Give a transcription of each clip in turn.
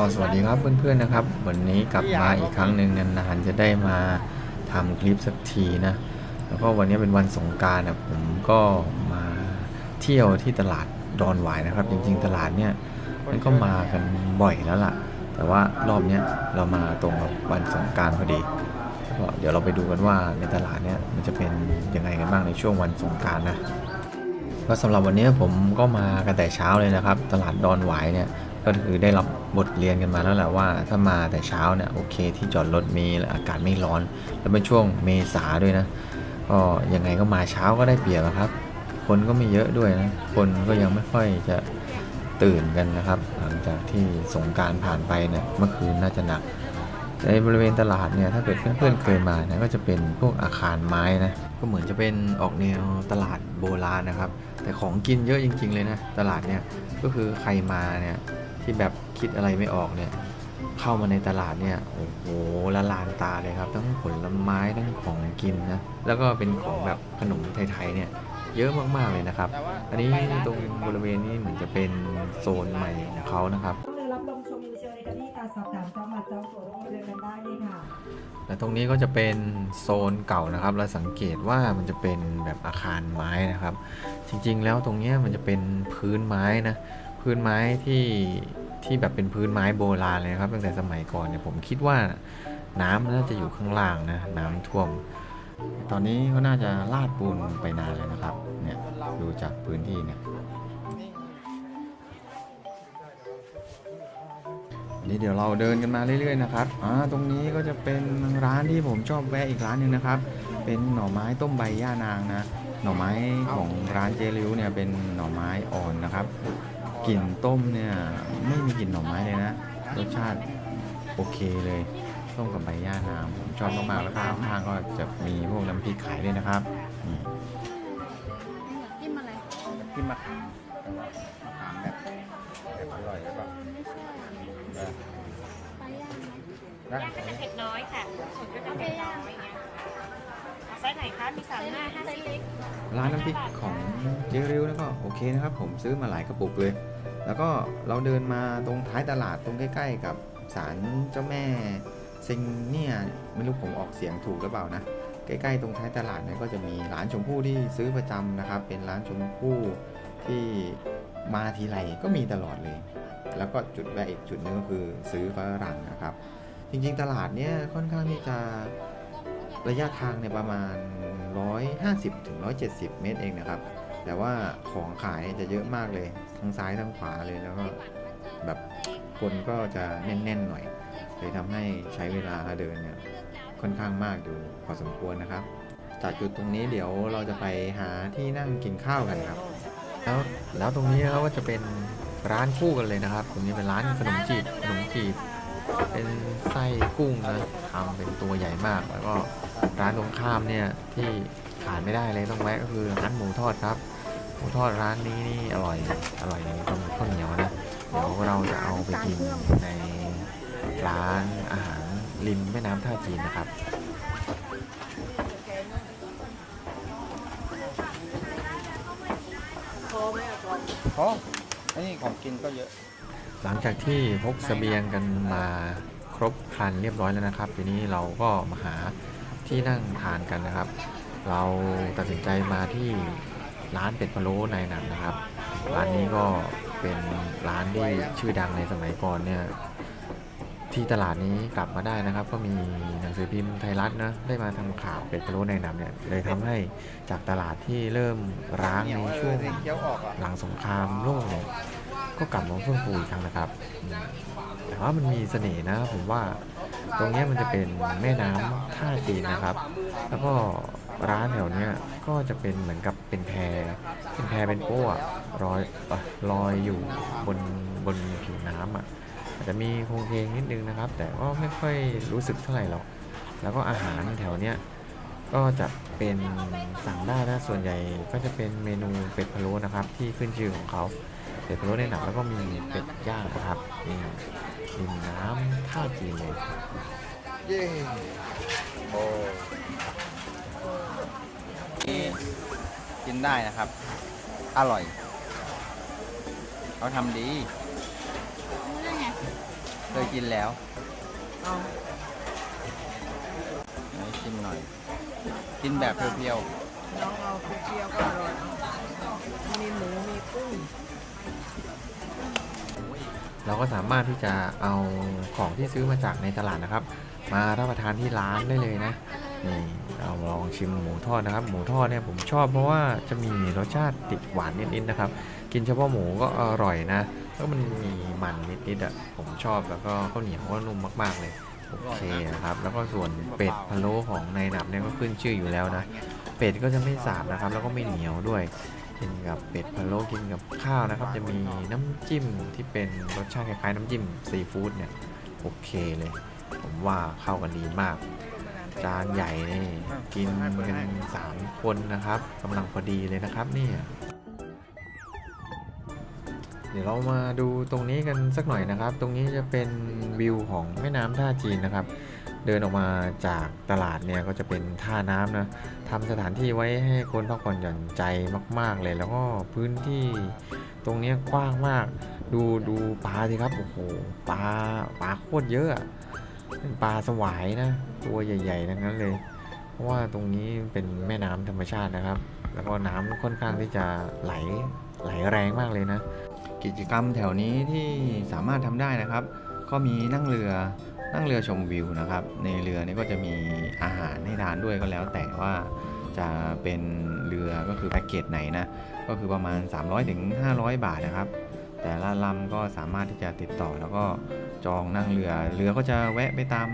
ก็สวัสดีครับเพื่อนๆนะครับ วันนี้กลับมาอีกครั้งหนึ่งนานๆจะได้มาทำคลิปสักทีนะ แล้วก็วันนี้เป็นวันสงกรารนะผมก็มาเที่ยวที่ตลาดดอนหวายนะครับ จริงๆตลาดเนี่ยมันก็มากันบ่อยแล้วล่ะ แต่ว่ารอบเนี้ยเรามาตรงกับวันสงกรารพอดีก็เดี๋ยวเราไปดูกันว่าในตลาดเนี่ยมันจะเป็นยังไงกันบ้างในช่วงวันสงกรารนะก็สำหรับวันนี้ผมก็มากันแต่เช้าเลยนะครับ ตลาดดอนหวายเนี่ย ก็คือได้รับบทเรียนกันมาแล้วแหละว่าถ้ามาแต่เช้าเนี่ยโอเค ที่จอดรถมีและอากาศไม่ร้อน แล้วเป็นช่วงเมษาด้วยนะก็ยังไงก็มาเช้าก็ได้เปรียบอะครับ คนก็ไม่เยอะด้วยนะคนก็ยังไม่ค่อยจะตื่นกันนะครับ หลังจากที่สงการผ่านไปเนี่ยเมื่อคืนน่าจะหนักในบริเวณตลาดเนี่ยถ้าเกิดเพื่อนๆเคยมานะก็จะเป็นพวกอาคารไม้นะก็เหมือนจะเป็นออกแนวตลาดโบราณนะครับ แต่ของกินเยอะจริง ๆ เลยนะตลาดเนี่ยก็คือใครมาเนี่ย ที่แบบคิดอะไรไม่ออกเนี่ยเข้ามาในตลาดเนี่ยโอ้โหละลานตาเลยครับทั้งผลไม้ทั้งของกินนะแล้วก็เป็นของแบบขนมไทยๆเนี่ยเยอะมากๆเลยนะครับ อันนี้ตรงบริเวณนี้เหมือนจะเป็นโซนใหม่ของเขานะครับต้องเลยรับลมชมวิวเชิญในการที่การสอบถามจองบัตรจองตั๋วลงเรือกันได้เลยค่ะและตรงนี้ก็จะเป็นโซนเก่านะครับเราสังเกตว่ามันจะเป็นแบบอาคารไม้นะครับ จริงๆแล้วตรงเนี้ยมันจะเป็นพื้นไม้นะ พื้นไม้ที่ที่แบบเป็นพื้นไม้โบราณเลยครับ ตั้งแต่สมัยก่อนเนี่ยผมคิดว่าน้ำน่าจะอยู่ข้างล่างนะน้ำท่วม ตอนนี้ก็น่าจะลาดปูนไปนานเลยนะครับเนี่ยดูจากพื้นที่เนี่ยนี่เดี๋ยวเราเดินกันมาเรื่อยๆนะครับอ่าตรงนี้ก็จะเป็นร้านที่ผมชอบแวะอีกร้านหนึ่งนะครับ เป็นหน่อไม้ต้มใบย่านางนะ หน่อไม้ของร้านเจริ้วเนี่ยเป็นหน่อไม้อ่อนนะครับ กลิ่นต้มเนี่ยไม่มีกลิ่นหน่อไม้เลยนะ รสชาติโอเคเลยต้มกับใบย่านางผมชอบมากๆแล้วก็ข้างก็จะมีพวกน้ำพริกขายด้วยนะครับจิ้มอะไรที่มาขามแบบแบบอร่อยแล้วก็ปลาย่างไหมได้ย่างก็จะเผ็ดน้อยค่ะส่วนก็จะเผ็ดน้อยอย่างเงี้ยค่ะเอาไซส์ไหนคะ มีสามห้าห้าสิบร้านน้ำพริกของเจริ้วแล้วก็โอเคนะครับ ผมซื้อมาหลายกระปุกเลย แล้วก็เราเดินมาตรงท้ายตลาดตรงใกล้ ๆ กับศาลเจ้าแม่เซงเนี่ยไม่รู้ผมออกเสียงถูกหรือเปล่านะใกล้ๆตรงท้ายตลาดเนี่ยก็จะมีร้านชมพู่ที่ซื้อประจำนะครับ เป็นร้านชมพู่ที่มาทีไรก็มีตลอดเลย แล้วก็จุดแวะอีกจุดหนึงก็คือซื้อฝรั่งนะครับ จริงๆตลาดเนี่ยค่อนข้างที่จะระยะทางเนี่ยประมาณ 150ถึง170 เมตรเองนะครับ แต่ว่าของขายจะเยอะมากเลย ทั้งซ้ายทั้งขวาเลยแล้วก็แบบคนก็จะแน่นๆหน่อยเลยทำให้ใช้เวลาเดินเนี่ยค่อนข้างมากอยู่พอสมควรนะครับ จากจุดตรงนี้เดี๋ยวเราจะไปหาที่นั่งกินข้าวกันครับ แล้วแล้วตรงนี้เขาก็จะเป็นร้านคู่กันเลยนะครับ ตรงนี้เป็นร้านขนมจีบขนมจีบเป็นไส้กุ้งนะทำเป็นตัวใหญ่มาก แล้วก็ร้านตรงข้ามเนี่ยที่ขาดไม่ได้เลยต้องแวะก็คือร้านหมูทอดครับ หมูทอดร้านนี้นี่อร่อยอร่อยตรงข้าวเหนียวนะเดี๋ยวเราจะเอาไปกินในร้านอาหารริมแม่น้ำท่าจีนนะครับเพราะอันนี้ของกินก็เยอะ หลังจากที่พกเสบียงกันมาครบครันเรียบร้อยแล้วนะครับ ทีนี้เราก็มาหาที่นั่งทานกันนะครับ เราตัดสินใจมาที่ ร้านเป็ดพะโล้ในหนังนะครับ ร้านนี้ก็เป็นร้านที่ชื่อดังในสมัยก่อนเนี่ยที่ตลาดนี้กลับมาได้นะครับ ก็มีหนังสือพิมพ์ไทยรัฐนะได้มาทำข่าวเป็ดพะโล้ในนังเนี่ยเลยทำให้จากตลาดที่เริ่มร้างในช่วงเคี้ยวอหลังสงครามโลกเนี่ยก็กลับมาเฟื่องฟูอีกครั้งนะครับแต่ว่ามันมีเสน่ห์นะผมว่าตรงนี้มันจะเป็นแม่น้ำท่าจีนนะครับ แล้วก็ ร้านแถวเนี้ยก็จะเป็นเหมือนกับเป็นแพเป็นแพเป็นโป้อะลอยเอ่อลอยอยู่บนบนผิวน้ำอะอาจจะมีโครงเพลงนิดนึงนะครับ แต่ก็ไม่ค่อยรู้สึกเท่าไหร่หรอก แล้วก็อาหารแถวเนี้ยก็จะเป็นสั่งได้นะส่วนใหญ่ก็จะเป็นเมนูเป็ดพะโล้นะครับ ที่ขึ้นชื่อของเขาเป็ดพะโล้ในหนังแล้วก็มีเป็ดย่างนะครับนี่ริมน้ำท่าจีนเลยเย้โอ้นี่ กินได้นะครับ อร่อย เขาทำดี นั่นไงเคยกินแล้วเอาให้ชิมหน่อย กินแบบเพียวน้องเอาเปรี้ยวๆก็อร่อยเอามีหมู มีกุ้ง เราก็สามารถที่จะเอาของที่ซื้อมาจากในตลาดนะครับ มารับประทานที่ร้านได้เลยนะ นี่เราลองชิมหมูทอดนะครับ หมูทอดเนี่ยผมชอบเพราะว่าจะมีรสชาติติดหวานนิดๆนะครับ กินเฉพาะหมูก็อร่อยนะแล้วมันมีมันนิดๆอะผมชอบแล้วก็ข้าวเหนียวก็นุ่มมากๆเลยโอเคนะครับ แล้วก็ส่วนเป็ดพะโล้ของนายหนับเนี่ยก็ขึ้นชื่ออยู่แล้วนะ เป็ดก็จะไม่สาบนะครับ แล้วก็ไม่เหนียวด้วย กินกับเป็ดพะโล้กินกับข้าวนะครับ จะมีน้ำจิ้มที่เป็นรสชาติคล้ายๆน้ำจิ้มซีฟู้ดเนี่ยโอเคเลย ผมว่าเข้ากันดีมาก จานใหญ่นี่กินกันสามคนนะครับกำลังพอดีเลยนะครับเนี่ยเดี๋ยวเรามาดูตรงนี้กันสักหน่อยนะครับ ตรงนี้จะเป็นวิวของแม่น้ำท่าจีนนะครับ เดินออกมาจากตลาดเนี่ยก็จะเป็นท่าน้ำนะทำสถานที่ไว้ให้คนพักผ่อนหย่อนใจมาก ๆเลย แล้วก็พื้นที่ตรงนี้กว้างมาก ดูดูปลาสิครับ โอ้โห ปลาปลาโคตรเยอะ เป็นปลาสวายนะ ตัวใหญ่ๆทั้งนั้นเลย เพราะว่าตรงนี้เป็นแม่น้ำธรรมชาตินะครับ แล้วก็น้ำค่อนข้างที่จะไหลไหลแรงมากเลยนะ กิจกรรมแถวนี้ที่สามารถทำได้นะครับ ก็มีนั่งเรือนั่งเรือชมวิวนะครับ ในเรือนี่ก็จะมีอาหารให้ทานด้วยก็แล้ว แต่ว่าจะเป็นเรือก็คือแพ็กเกจไหนนะ ก็คือประมาณ 300ถึง500 บาทนะครับ แต่ละลำก็สามารถที่จะติดต่อแล้วก็จองนั่งเรือ เรือก็จะแวะไปตาม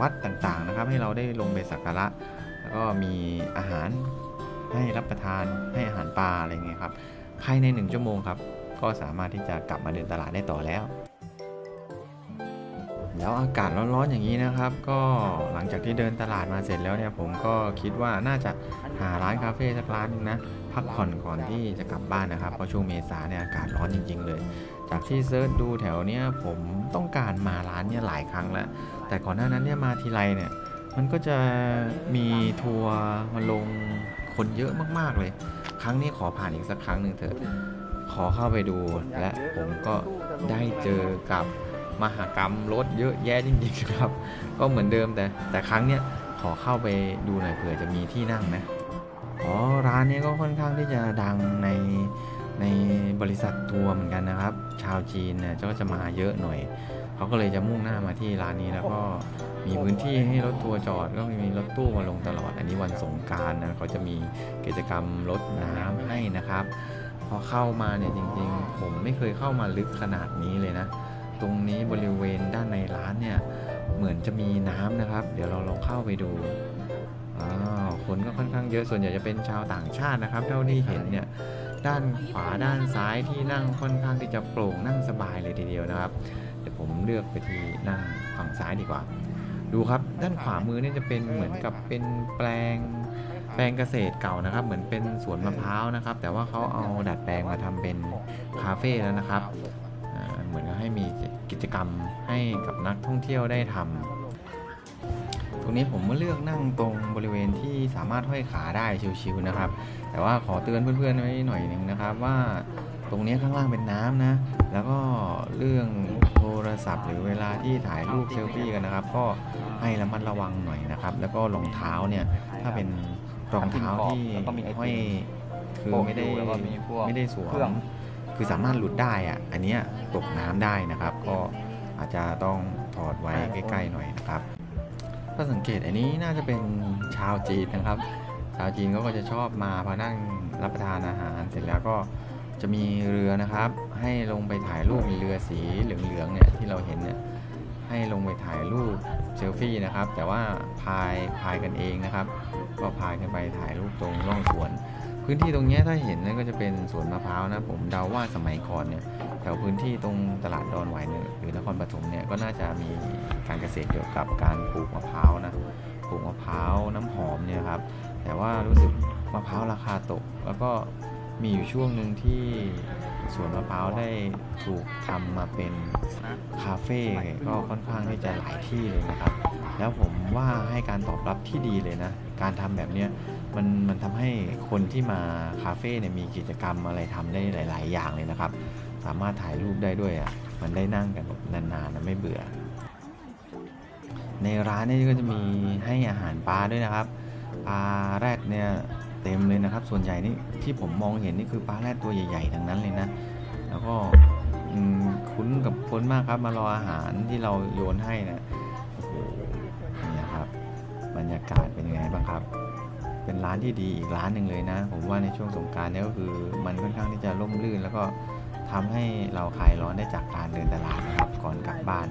วัดต่างๆนะครับ ให้เราได้ลงไปสักการะ แล้วก็มีอาหารให้รับประทานให้อาหารปลาอะไรเงี้ยครับ ภายใน 1 ชั่วโมงครับ ก็สามารถที่จะกลับมาเดินตลาดได้ต่อแล้ว แล้วอากาศร้อนๆอย่างนี้นะครับ ก็หลังจากที่เดินตลาดมาเสร็จแล้วเนี่ยผมก็คิดว่าน่าจะหาร้านคาเฟ่สักร้านหนึงนะ พักผ่อนก่อนที่จะกลับบ้านนะครับ เพราะช่วงเมษาเนี่ยอากาศร้อนจริง ๆ เลย จากที่เซิร์ชดูแถวเนี้ยผมต้องการมาร้านเนี่ยหลายครั้งแล้ว แต่ก่อนหน้านั้นเนี่ยมาทีไรเนี่ย มันก็จะมีทัวร์มาลงคนเยอะมากๆเลย ครั้งนี้ขอผ่านอีกสักครั้งหนึ่งเถอะ ขอเข้าไปดูและผมก็ได้เจอกับมหากรรมรถเยอะแยะจริงๆครับ ก็เหมือนเดิมแต่แต่ครั้งเนี้ยขอเข้าไปดูหน่อยเผื่อจะมีที่นั่งนะ อ๋อร้านนี้ก็ค่อนข้างที่จะดังในในบริษัททัวร์เหมือนกันนะครับ ชาวจีนเนี่ยก็จะมาเยอะหน่อย เขาก็เลยจะมุ่งหน้ามาที่ร้านนี้แล้วก็มีพื้นที่ให้รถทัวร์จอดก็มีรถตู้มาลงตลอด อันนี้วันสงการนะเขาจะมีกิจกรรมรถน้ำให้นะครับ พอเข้ามาเนี่ยจริงๆ ผมไม่เคยเข้ามาลึกขนาดนี้เลยนะ ตรงนี้บริเวณด้านในร้านเนี่ยเหมือนจะมีน้ำนะครับ เดี๋ยวเราลองเข้าไปดู อ้าวคนก็ค่อนข้างเยอะส่วนใหญ่จะเป็นชาวต่างชาตินะครับ เท่าที่เห็นเนี่ยด้านขวาด้านซ้ายที่นั่งค่อนข้างที่จะโปร่งนั่งสบายเลยทีเดียวนะครับเดี๋ยวผมเลือกไปที่นั่งฝั่งซ้ายดีกว่า ดูครับด้านขวามือเนี่ยจะเป็นเหมือนกับเป็นแปลงแปลงเกษตรเก่านะครับ เหมือนเป็นสวนมะพร้าวนะครับ แต่ว่าเขาเอาดัดแปลงมาทำเป็นคาเฟ่แล้วนะครับเหมือนกับให้มีกิจกรรมให้กับนักท่องเที่ยวได้ทำต รงนี้ผมก็เลือกนั่งตรงบริเวณที่สามารถห้อยขาได้ชิวๆนะครับ แต่ว่าขอเตือนเพื่อนๆไว้หน่อยหนึ่งนะครับว่าตรงนี้ข้างล่างเป็นน้ำนะ แล้วก็เรื่องโทรศัพท์หรือเวลาที่ถ่ายรูปเซลฟี่กันนะครับ ก็ให้ระมัดระวังหน่อยนะครับ แล้วก็รองเท้าเนี่ยถ้าเป็นรองเท้าที่แล้วก็มีไอติมห้อยคือไม่ได้แล้วก็มีพวกไม่ได้สวเครื่องมคือสามารถหลุดได้อะอันเนี้ยตกน้ำได้นะครับ ก็อาจจะต้องถอดไว้ใกล้ๆหน่อยนะครับ ถ้าสังเกตอันนี้น่าจะเป็นชาวจีนนะครับ ชาวจีนเขาก็จะชอบมาพอนั่งรับประทานอาหารเสร็จแล้วก็จะมีเรือนะครับ ให้ลงไปถ่ายรูปมีเรือสีเหลืองๆเนี่ยที่เราเห็นเนี่ยให้ลงไปถ่ายรูปเซลฟี่นะครับ แต่ว่าพายพายกันเองนะครับ ก็พายกันไปถ่ายรูปตรงร่องสวน พื้นที่ตรงนี้ถ้าเห็นนั่นก็จะเป็นสวนมะพร้าวนะผมเดาว่าสมัยก่อนเนี่ยแถวพื้นที่ตรงตลาดดอนไหวเนี่ยหรือนครปฐมเนี่ยก็น่าจะมีการเกษตรเกี่ยวกับการปลูกมะพร้าวนะปลูกมะพร้าวน้ำหอมเนี่ยครับแต่ว่ารู้สึกมะพร้าวราคาตก แล้วก็มีอยู่ช่วงหนึ่งที่สวนมะพร้าวได้ถูกทำมาเป็นคาเฟ่ก็ค่อนข้างที่จะหลายที่เลยนะครับ แล้วผมว่าให้การตอบรับที่ดีเลยนะ การทำแบบเนี้ยมันมันทำให้คนที่มาคาเฟ่เนี่ยมีกิจกรรมอะไรทำได้หลาย ๆ อย่างเลยนะครับ สามารถถ่ายรูปได้ด้วยอะมันได้นั่งกันแบบนานๆนะไม่เบื่อ ในร้านนี่ก็จะมีให้อาหารปลาด้วยนะครับปลาแรดเนี่ยเต็มเลยนะครับ ส่วนใหญ่นี่ที่ผมมองเห็นนี่คือปลาแรดตัวใหญ่ๆทั้งนั้นเลยนะ แล้วก็คุ้นกับคนมากครับมารออาหารที่เราโยนให้นะ บรรยากาศเป็นยังไงบ้างครับ เป็นร้านที่ดีอีกร้านหนึ่งเลยนะ ผมว่าในช่วงสงการเนี่ยก็คือมันค่อนข้างที่จะร่มรื่น แล้วก็ทำให้เราคลายร้อนได้จากการเดินตลาดนะครับ ก่อนกลับบ้าน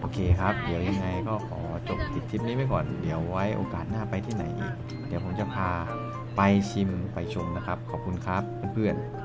โอเคครับ เดี๋ยวยังไงก็ขอจบติดทริปนี้ไปก่อน เดี๋ยวไว้โอกาสหน้าไปที่ไหนอีก เดี๋ยวผมจะพาไปชิมไปชมนะครับ ขอบคุณครับเพื่อนๆ